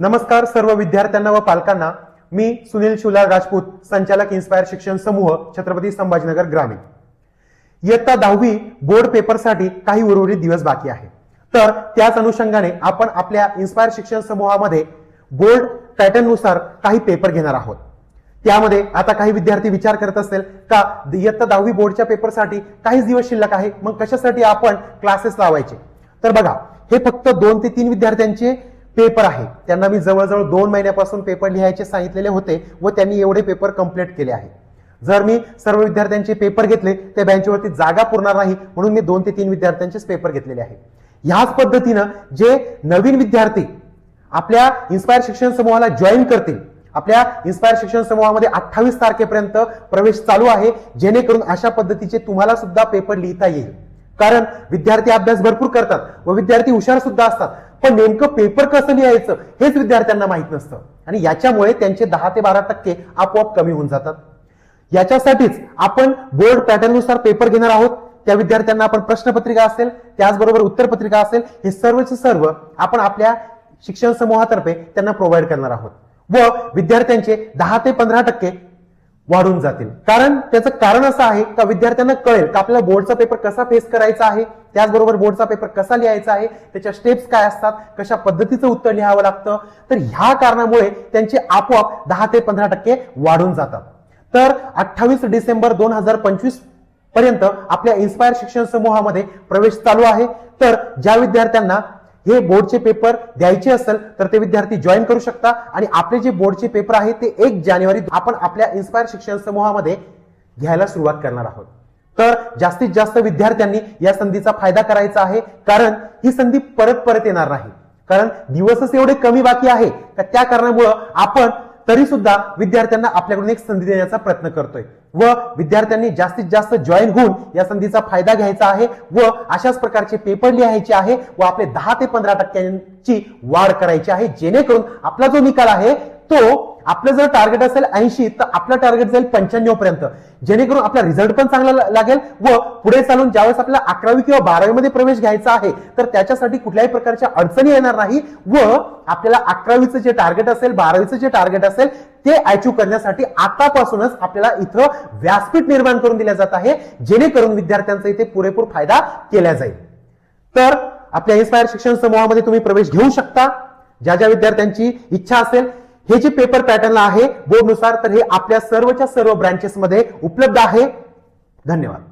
नमस्कार सर्व विद्यार्थ्यांना व पालकांना. मी सुनील शिवलाल राजपूत संचालक इन्स्पायर शिक्षण समूह छत्रपती संभाजीनगर ग्रामीण. इयत्ता दहावी बोर्ड पेपरसाठी काही उर्वरित दिवस बाकी आहे. तर त्याच अनुषंगाने आपण आपल्या इन्स्पायर शिक्षण समूहामध्ये बोर्ड पॅटर्ननुसार काही पेपर घेणार आहोत. त्यामध्ये आता काही विद्यार्थी विचार करत असेल का इयत्ता दहावी बोर्डच्या पेपरसाठी काहीच दिवस शिल्लक आहे? मग कशासाठी आपण क्लासेस लावायचे? तर बघा हे फक्त दोन ते तीन विद्यार्थ्यांचे पेपर आहे. त्यांना मी जवळजवळ दोन महिन्यापासून पेपर लिहायचे सांगितलेले होते व त्यांनी एवढे पेपर कंप्लीट केले आहे. जर मी सर्व विद्यार्थ्यांचे पेपर घेतले त्या बँचवरती जागा पुरणार नाही म्हणून मी दोन ते तीन विद्यार्थ्यांचेच पेपर घेतलेले आहे. ह्याच पद्धतीनं जे नवीन विद्यार्थी आपल्या इन्स्पायर शिक्षण समूहाला जॉईन करतील आपल्या इन्स्पायर शिक्षण समूहामध्ये अठ्ठावीस तारखेपर्यंत प्रवेश चालू आहे जेणेकरून अशा पद्धतीचे तुम्हाला सुद्धा पेपर लिहिता येईल. कारण विद्यार्थी अभ्यास भरपूर करतात व विद्यार्थी हुशार सुद्धा असतात. पण नेमकं पेपर कसं लिहायचं हेच विद्यार्थ्यांना माहीत नसतं. आणि याच्यामुळे त्यांचे दहा ते बारा टक्के आपोआप कमी होऊन जातात. याच्यासाठीच आपण बोर्ड पॅटर्ननुसार पेपर घेणार आहोत. त्या विद्यार्थ्यांना आपण प्रश्नपत्रिका असेल त्याचबरोबर उत्तरपत्रिका असेल हे सर्वचे सर्व आपण आपल्या शिक्षण समूहातर्फे त्यांना प्रोव्हाइड करणार आहोत. व विद्यार्थ्यांचे दहा ते पंधरा टक्के वाढून जातील. कारण त्याचं कारण असं आहे का विद्यार्थ्यांना कळेल का आपल्याला बोर्डचा पेपर कसा फेस करायचा आहे? त्याचबरोबर बोर्डचा पेपर कसा लिहायचा आहे? त्याच्या स्टेप्स काय असतात? कशा पद्धतीचं उत्तर लिहावं लागतं? तर ह्या कारणामुळे त्यांचे आपोआप दहा ते पंधरा टक्के वाढून जातात. तर अठ्ठावीस डिसेंबर दोन हजार पंचवीसपर्यंत आपल्या इन्स्पायर शिक्षण समूहामध्ये प्रवेश चालू आहे. तर ज्या विद्यार्थ्यांना हे बोर्डचे पेपर द्यायचे असेल तर ते विद्यार्थी जॉईन करू शकता. आणि आपले जे बोर्डचे पेपर आहे ते एक जानेवारी आपण आपल्या इन्स्पायर शिक्षण समूहामध्ये घ्यायला सुरुवात करणार आहोत. तर जास्तीत जास्त विद्यार्थ्यांनी या संधीचा फायदा करायचा आहे कारण ही संधी परत परत येणार नाही. कारण दिवसच एवढे कमी बाकी आहे तर त्या कारणामुळं आपण तरी सुद्धा विद्यार्थ्यांना आपल्याकडून एक संधी देण्याचा प्रयत्न करतोय. व विद्यार्थ्यांनी जास्तीत जास्त जॉईन होऊन या संधीचा फायदा घ्यायचा आहे व अशाच प्रकारचे पेपर लिहायचे आहे व आपले दहा ते पंधरा टक्क्यांची वाढ करायची आहे जेणेकरून आपला जो निकाल आहे तो आपलं जर टार्गेट असेल ऐंशी तर आपलं टार्गेट जाईल पंच्याण्णव पर्यंत. जेणेकरून आपला रिझल्ट पण चांगला लागेल व पुढे चालून ज्यावेळेस आपल्याला अकरावी किंवा बारावी मध्ये प्रवेश घ्यायचा आहे तर त्याच्यासाठी कुठल्याही प्रकारच्या अडचणी येणार नाही व आपल्याला अकरावीचं जे टार्गेट असेल बारावीचं जे टार्गेट असेल ते अचीव करण्यासाठी आतापासूनच आपल्याला इथं व्यासपीठ निर्माण करून दिल्या जात आहे जेणेकरून विद्यार्थ्यांचा इथे पुरेपूर फायदा केला जाईल. तर आपल्या इन्स्पायर शिक्षण समूहामध्ये तुम्ही प्रवेश घेऊ शकता. ज्या ज्या विद्यार्थ्यांची इच्छा असेल हे जे पेपर पॅटर्न आहे बोर्डनुसार तर हे आपल्या सर्वच्या सर्व ब्रांचेसमध्ये उपलब्ध आहे. धन्यवाद.